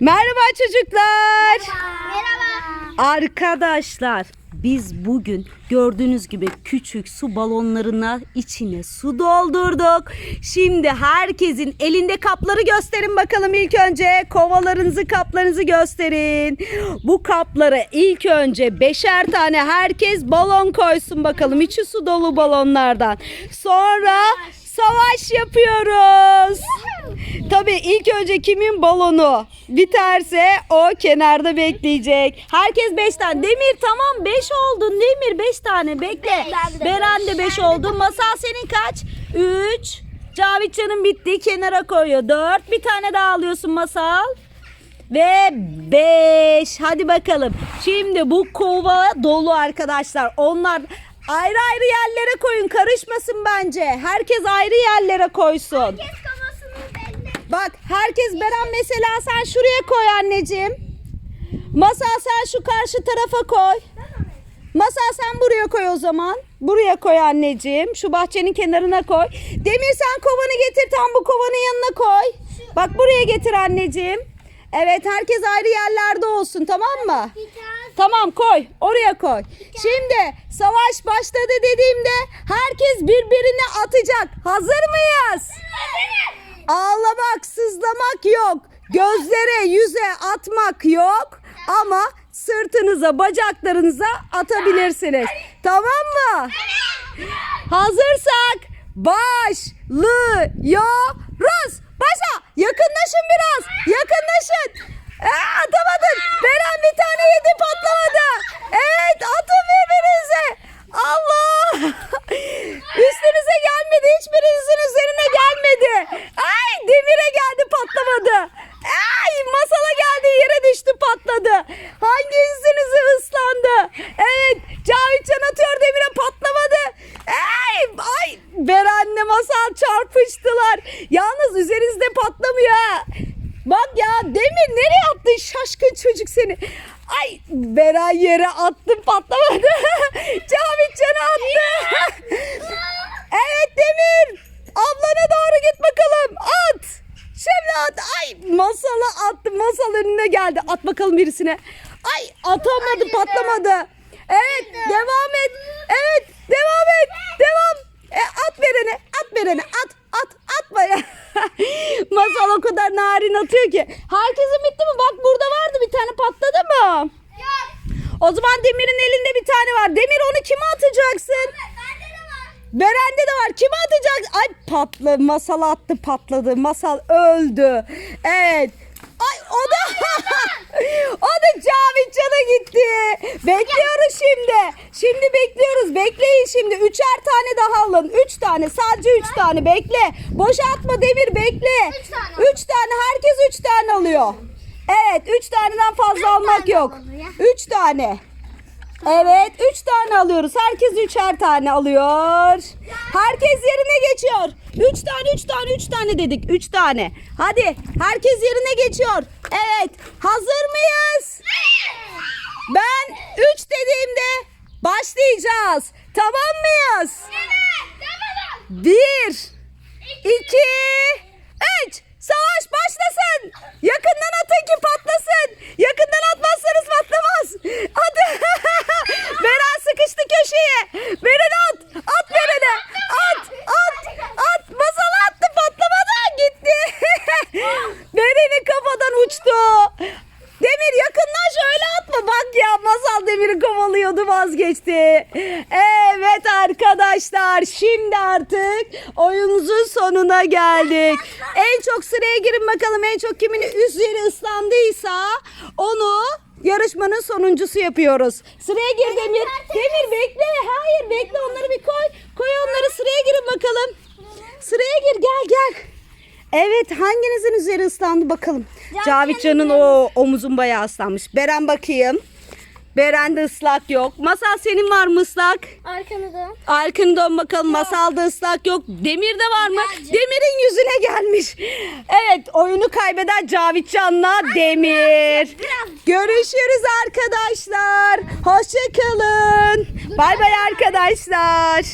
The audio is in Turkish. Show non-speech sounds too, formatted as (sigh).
Merhaba çocuklar. Merhaba. Arkadaşlar biz bugün gördüğünüz gibi küçük su balonlarına içine su doldurduk. Şimdi herkesin elinde kapları gösterin bakalım ilk önce. Kovalarınızı kaplarınızı gösterin. Bu kaplara ilk önce beşer tane herkes balon koysun bakalım. İçi su dolu balonlardan. Sonra savaş yapıyoruz. Tabii ilk önce kimin balonu biterse o kenarda bekleyecek. Herkes 5 tane. Demir tamam 5 oldun. Demir 5 tane bekle. Beren de 5 oldu. Masal senin kaç? 3. Cavitcan'ın bitti. Kenara koyuyor. 4. Bir tane daha alıyorsun Masal. Ve 5. Hadi bakalım. Şimdi bu kova dolu arkadaşlar. Onlar ayrı ayrı yerlere koyun. Karışmasın bence. Herkes ayrı yerlere koysun. Kes kafasını belli. Bak herkes Beren mesela sen şuraya koy anneciğim. Masal sen şu karşı tarafa koy. Masal sen buraya koy o zaman. Buraya koy anneciğim. Şu bahçenin kenarına koy. Demir sen kovanı getir tam bu kovanın yanına koy. Bak buraya getir anneciğim. Evet herkes ayrı yerlerde olsun tamam mı? Tamam koy. Oraya koy. Şimdi savaş başladı dediğimde herkes birbirini atacak. Hazır mıyız? Ağlamak, sızlamak yok. Gözlere, yüze atmak yok. Ama sırtınıza, bacaklarınıza atabilirsiniz. Tamam mı? Hazırsak başlıyoruz. Başla. Yakınlaşın biraz. Yakınlaşın. Aa, atamadın. Beren bir tane yedi patlamadı. Evet atın birbirinize. Allah. Üstünüze gelmedi. Hiçbirinizin üzerine gelmedi. Ay demire geldi patlamadı. Ay masala geldi yere düştü patladı. Hangi üstünüzü ıslandı? Evet Cavitcan atıyor demire patlamadı. Ay, ay Masal çarpıştılar. Yalnız üzerinizde patlamıyor ha. Bak ya Demir nereye attın şaşkın çocuk seni. Ay Beren yere attı patlamadı. (laughs) Cavitcan'a attı. (laughs) evet Demir. Ablana doğru git bakalım. At. Şimdi at. Ay masala attı. Masal önüne geldi. At bakalım birisine. Ay atamadı patlamadı. Verene. At. At. Atma ya. (laughs) Masal o kadar narin atıyor ki. Herkesin bitti mi? Bak burada vardı bir tane patladı mı? Yok. O zaman Demir'in elinde bir tane var. Demir onu kime atacaksın? Bende de var. Beren'de de var. Kime atacak? Ay patlı. Masal attı patladı. Masal öldü. Evet. Ay o da (laughs) o da Cavitcan'a gitti. Bekliyoruz şimdi. Şimdi bekliyoruz. Bekleyin şimdi. Üçer tane daha alın. Üç tane. Sadece üç tane. Bekle. Boşa atma Demir. Bekle. Üç tane. Üç tane. Herkes üç tane alıyor. Evet. Üç taneden fazla almak yok. Üç tane. Evet, üç tane alıyoruz. Herkes üçer tane alıyor. Herkes yerine geçiyor. Üç tane, üç tane, üç tane dedik. Üç tane. Hadi, herkes yerine geçiyor. Evet, hazır mıyız? Ben üç dediğimde başlayacağız. Tamam mıyız? Evet. Bir, iki, üç. Savaş başlasın. Yakından atın ki patlasın. Yakından atmazsanız patlamaz. Hadi. Beren sıkıştı köşeye. Beren at. At Beren'e. At. At. At. Masala attı patlamadan gitti. Beren'in kafadan uçtu. Demir yakınlaş öyle atma. Bak ya Masal Demir'i kovalıyordu vazgeçti. Evet arkadaşlar şimdi artık oyunumuzun sonuna geldik. En çok sıraya girin bakalım en çok kimin üzeri ıslandıysa onu yarışmanın sonuncusu yapıyoruz. Sıraya gir Demir. Demir bekle. Hayır bekle onları bir koy. Koy onları sıraya girin bakalım. Sıraya gir gel gel. Evet hanginizin üzeri ıslandı bakalım. Cavitcan'ın o omuzun bayağı ıslanmış. Beren bakayım. Beren'de ıslak yok. Masal senin var mı ıslak? Arkanı dön. Arkanı dön bakalım. Masalda ıslak yok. Demir'de var mı? Bence. Demir'in yüzüne gelmiş. Evet oyunu kaybeden Cavitcan'la Demir. Görüşürüz arkadaşlar. Hoşçakalın. Bay bay arkadaşlar.